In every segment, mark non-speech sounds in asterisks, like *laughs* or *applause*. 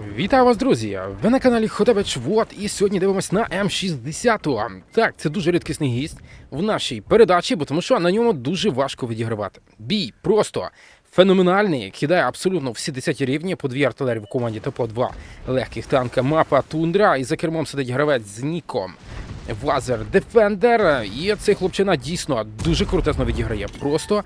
Вітаю вас, друзі! Ви на каналі Хотебеч Вот, і сьогодні дивимось на М60. Так, це дуже рідкісний гість в нашій передачі, бо тому що на ньому дуже важко відігравати. Бій просто феноменальний, кидає абсолютно всі 10 рівні, по дві артилерії в команді та по два легких танка. Мапа Тундра, і за кермом сидить гравець з ніком. Вазер Дефендер. І цей хлопчина дійсно дуже крутезно відіграє. Просто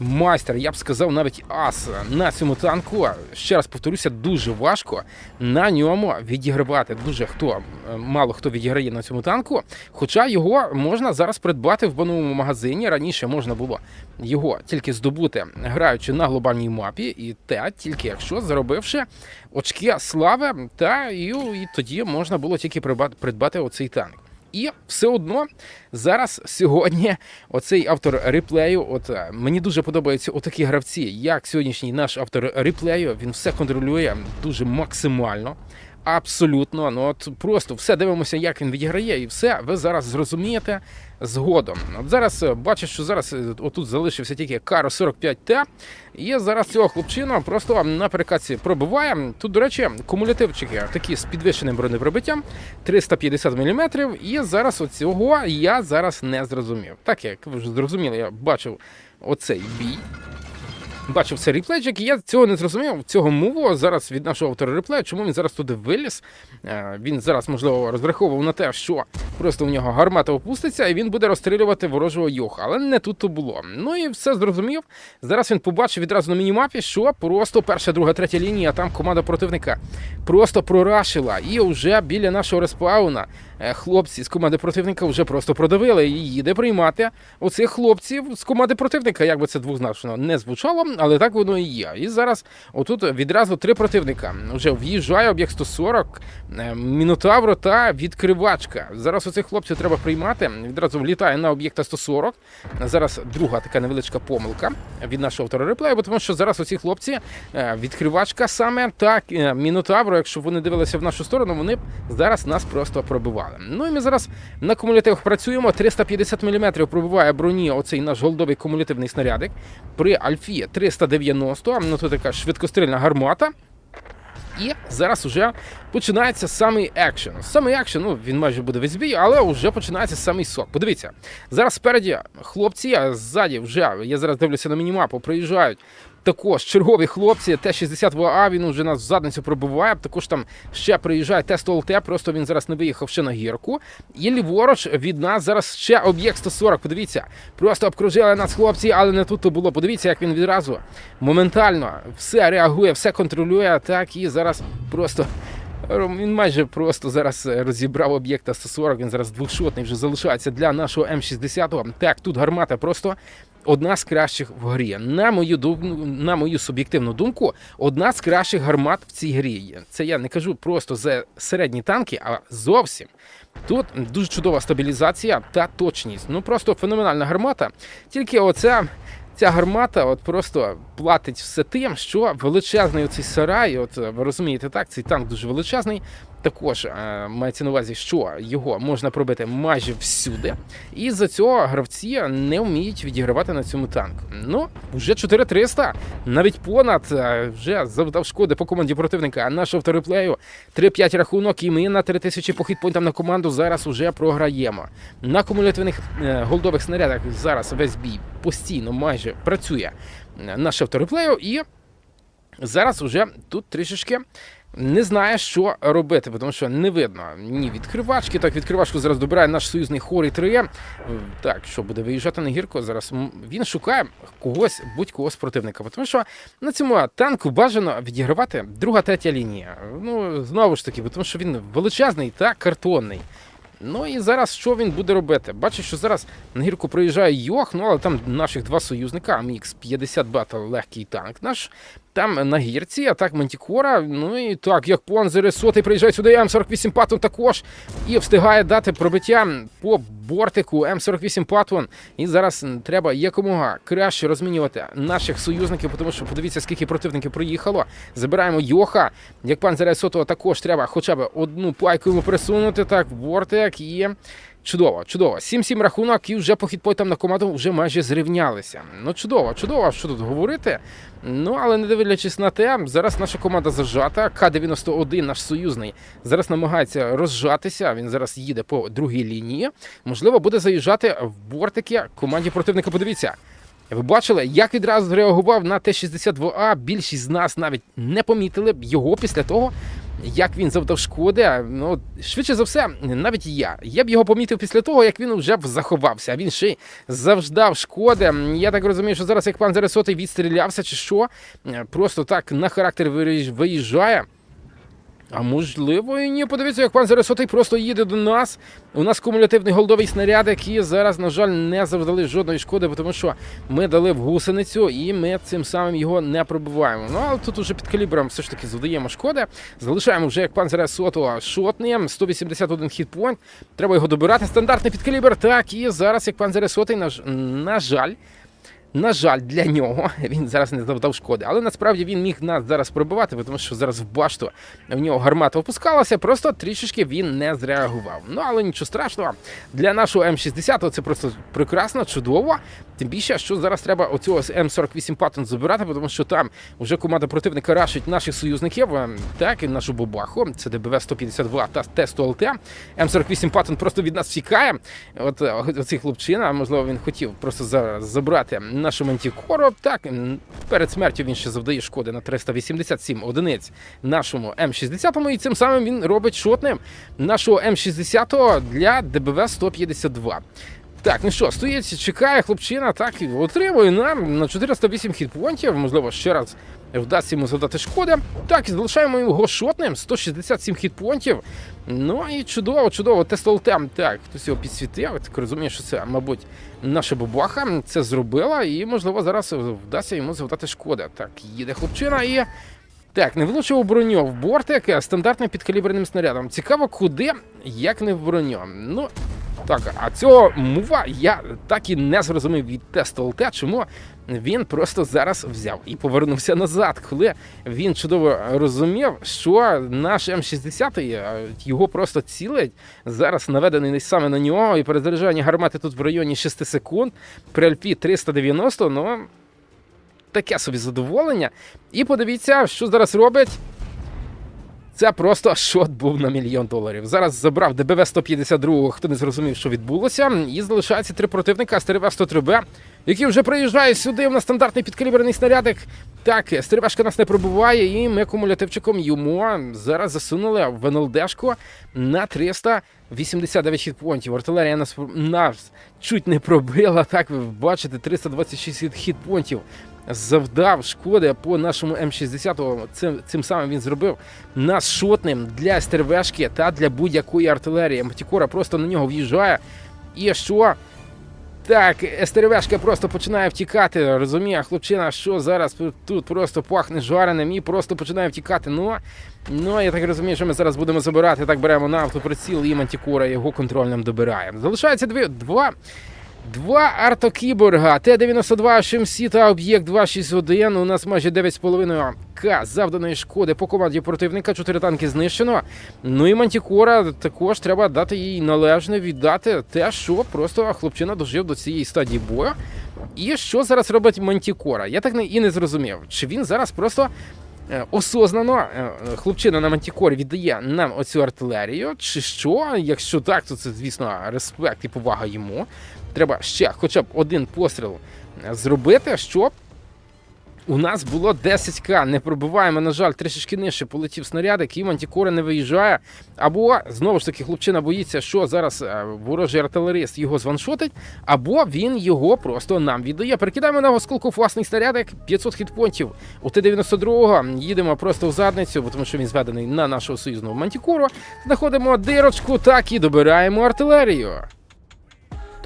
майстер, я б сказав, навіть ас на цьому танку. Ще раз повторюся, дуже важко на ньому відігравати. Дуже хто мало хто відіграє на цьому танку. Хоча його можна зараз придбати в бановому магазині. Раніше можна було його тільки здобути, граючи на глобальній мапі, і те тільки якщо заробивши очки слави, та і, і тоді можна було тільки придбати оцей танк. І все одно зараз сьогодні оцей автор реплею. От е, мені дуже подобаються отакі гравці, як сьогоднішній наш автор реплею. Він все контролює дуже максимально. Абсолютно, ну от просто все дивимося, як він відіграє, і все ви зараз зрозумієте згодом. От зараз е, бачу, що зараз е, отут залишився тільки Каро 45Т, і зараз цього хлопчина просто на перекатці пробиває. Тут, до речі, кумулятивчики такі з підвищеним бронепробиттям 350 мм. І зараз оцього я зараз не зрозумів. Так як ви вже зрозуміли, я бачив оцей бій. Бачив цей реплейчик, і я цього не зрозумів. Цього мову зараз від нашого автора реплею, чому він зараз туди виліз. Е, Він зараз, можливо, розраховував на те, що просто у нього гармата опуститься, і він буде розстрілювати ворожого йоха. Але не тут то було. Ну і все зрозумів. Зараз він побачив відразу на мінімапі, що просто перша, друга, третя лінія, там команда противника просто прорашила. І вже біля нашого респауна хлопці з команди противника вже просто продавили і їде приймати оцих хлопців з команди противника. Як би це двозначно не звучало, але так воно і є. І зараз отут відразу три противника. Вже в'їжджає об'єкт 140, е, Мінотавро та відкривачка. Зараз оцих хлопців треба приймати. Відразу влітає на об'єкта 140. Зараз друга така невеличка помилка від нашого автора реплею, тому що зараз оці хлопці, е, відкривачка саме та е, Мінотавро, якщо вони дивилися в нашу сторону, вони зараз нас просто пробивали. Ну і ми зараз на кумулятивах працюємо. 350 мм пробиває броні оцей наш голдовий кумулятивний снарядик. При Альфі 390, ну то така швидкострільна гармата. І зараз уже починається самий екшен. Самий екшен, ну він майже буде весь бій, але вже починається самий сок. Подивіться, зараз спереді хлопці, ззаді вже я зараз дивлюся на мінімапу, приїжджають. Також чергові хлопці, Т-62А, він вже нас в задницю пробиває. Також там ще приїжджає Т-100ЛТ, просто він зараз не виїхав ще на гірку. І ліворуч від нас зараз ще об'єкт 140. Подивіться, просто обкружили нас хлопці, але не тут то було. Подивіться, як він відразу моментально все реагує, все контролює. Так і зараз просто. Він майже просто зараз розібрав об'єкта 140, він зараз двохшотний вже залишається для нашого М60. Так, тут гармата просто одна з кращих в грі. На мою на мою суб'єктивну думку, одна з кращих гармат в цій грі. є. Це я не кажу просто за середні танки, а зовсім. Тут дуже чудова стабілізація та точність. Ну просто феноменальна гармата. Тільки оця. Ця гармата от просто платить все тим, що величезний оцей сарай, от ви розумієте, так, цей танк дуже величезний. Також е, мається на увазі, що його можна пробити майже всюди. І за цього гравці не вміють відігравати на цьому танку. Ну, вже 4300, навіть понад е, вже завдав шкоди по команді противника. А наш автореплею 3-5 рахунок, і ми на 3000 по хітпойнтам на команду зараз уже програємо. На кумулятивних е, голдових снарядах зараз весь бій постійно майже працює е, наш автореплею, і зараз уже тут трішечки не знає, що робити, тому що не видно ні відкривачки. Так, відкривачку зараз добирає наш союзний хорі 3 Так, що буде виїжджати на гірку. Зараз він шукає когось, будь-кого з противника. Тому що на цьому танку бажано відігравати друга, третя лінія. Ну, знову ж таки, тому що він величезний та картонний. Ну і зараз що він буде робити? Бачиш, що зараз на гірку проїжджає Йох, ну але там наших два союзника, Мікс 50 Батл, легкий танк наш. Там на гірці, а так Мантікора. Ну і так, як Понзери, сотий приїжджає сюди, М48 Паттон також. І встигає дати пробиття по бортику М48 Паттон. І зараз треба якомога краще розмінювати наших союзників, тому що подивіться, скільки противників приїхало. Забираємо Йоха. Як пан Сотого також треба хоча б одну пайку йому присунути. Так, бортик і. Чудово, чудово. 7-7 рахунок, і вже по хітпойтам на команду вже майже зрівнялися. Ну, чудово, чудово, що тут говорити. Ну, але не дивлячись на те, зараз наша команда зажата. К-91, наш союзний, зараз намагається розжатися. Він зараз їде по другій лінії. Можливо, буде заїжджати в бортики команді противника. Подивіться. Ви бачили, як відразу зреагував на Т-62А. Більшість з нас навіть не помітили б його після того, як він завдав шкоди. Ну, швидше за все, навіть я. Я б його помітив після того, як він вже заховався. Він ще завждав шкоди. Я так розумію, що зараз як пан Заресотий відстрілявся чи що, просто так на характер виїж- виїжджає. А можливо, і ні. Подивіться, як пан Заресотий просто їде до нас. У нас кумулятивний голдовий снаряд, який зараз, на жаль, не завдали жодної шкоди, тому що ми дали в гусеницю, і ми цим самим його не пробиваємо. Ну але тут уже під калібром все ж таки завдаємо шкоди. Залишаємо вже як пан Заресотого шотний, 181 хітпойнт. Треба його добирати. Стандартний підкалібр. Так, і зараз, як пан Заресотий, на, на жаль. На жаль, для нього *laughs* він зараз не завдав шкоди, але насправді він міг нас зараз пробивати, тому що зараз в башту в нього гармата опускалася, просто трішечки він не зреагував. Ну але нічого страшного. Для нашого М60 це просто прекрасно, чудово. Тим більше, що зараз треба оцього М48 Паттон забирати, тому що там вже команда противника рашить наших союзників, ем, так і нашу бабаху. Це ДБВ 152 та Т-100 ЛТ. М48 Паттон просто від нас втікає. От е, оцей хлопчина, можливо, він хотів просто забрати нашу мантікору. Так, перед смертю він ще завдає шкоди на 387 одиниць нашому М60, і цим самим він робить шотним нашого М60 для ДБВ 152. Так, ну що, стоїть, чекає хлопчина, так і отримує нам на 408 хітпонтів. Можливо, ще раз вдасться йому завдати шкоди. Так, і залишаємо його шотним, 167 хітпонтів. Ну і чудово, чудово. Тестолтем. Так, хтось його підсвітив. Я так розумію, що це, мабуть, наша бабаха це зробила, і, можливо, зараз вдасться йому завдати шкоди. Так, їде хлопчина і. Так, не влучив у броню в бортик стандартним підкаліберним снарядом. Цікаво, куди, як не в броню. Ну, так, а цього мува я так і не зрозумів від тесту ЛТ, чому він просто зараз взяв і повернувся назад, коли він чудово розумів, що наш М60 е, його просто цілить. Зараз наведений саме на нього, і перезаряджання гармати тут в районі 6 секунд. При альпі 390, ну таке собі задоволення. І подивіться, що зараз робить. Це просто шот був на мільйон доларів. Зараз забрав ДБВ 152, хто не зрозумів, що відбулося. І залишається три противника стрв 103 б які вже приїжджають сюди на стандартний підкаліберний снарядик. Так, стрибашка нас не пробуває, і ми кумулятивчиком йому зараз засунули в НЛДшку на 389 хітпонтів. Артилерія нас, нас чуть не пробила. Так, ви бачите, 326 хітпонтів завдав шкоди по нашому М60. Цим, цим самим він зробив нас шотним для стервешки та для будь-якої артилерії. Матікора просто на нього в'їжджає. І що? Так, стервешка просто починає втікати. Розуміє, хлопчина, що зараз тут просто пахне жареним і просто починає втікати. Ну, ну я так розумію, що ми зараз будемо забирати. Так беремо на автоприціл і мантікора його контрольним добираємо. Залишається дві, два. Два артокіборга, Т-92 ШМС та об'єкт 261. У нас майже 9,5 К завданої шкоди по команді противника. Чотири танки знищено. Ну і Мантікора також треба дати їй належне віддати те, що просто хлопчина дожив до цієї стадії бою. І що зараз робить Мантікора? Я так і не зрозумів. Чи він зараз просто. Е, Осознано е, хлопчина на мантікорі віддає нам оцю артилерію, чи що? Якщо так, то це, звісно, респект і повага йому. Треба ще хоча б один постріл е, зробити, щоб у нас було 10к. Не пробиваємо, на жаль, трішечки нижче полетів снарядик, і мантікора не виїжджає. Або знову ж таки хлопчина боїться, що зараз е, ворожий артилерист його званшотить, або він його просто нам віддає. Перекидаємо на осколку власний снарядик 500 хітпонтів. У Т-92 їдемо просто в задницю, бо тому що він зведений на нашого союзного мантікору. Знаходимо дирочку, так і добираємо артилерію.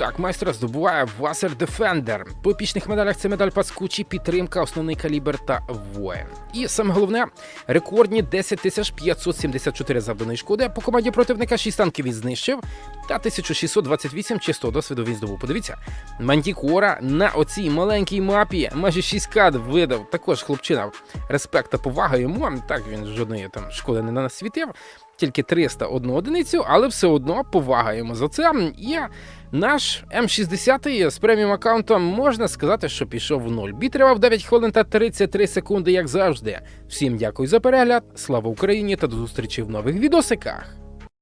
Так, майстер здобуває Васер Дефендер. По епічних медалях це медаль Паскучі, підтримка, основний калібр та воїн. І саме головне, рекордні 10 тисяч 574 завданої шкоди по команді противника 6 танків він знищив, та 1628 чистого досвіду він здобув. Подивіться, Мантікора на оцій маленькій мапі майже 6 кад видав. Також хлопчина респект та повага йому. Так він жодної там шкоди не насвітив, тільки 301 одиницю, але все одно повага йому за це. І наш М60 з преміум аккаунтом можна сказати, що пішов в нуль. Бій тривав 9 хвилин та 33 секунди, як завжди. Всім дякую за перегляд. Слава Україні та до зустрічі в нових відосиках.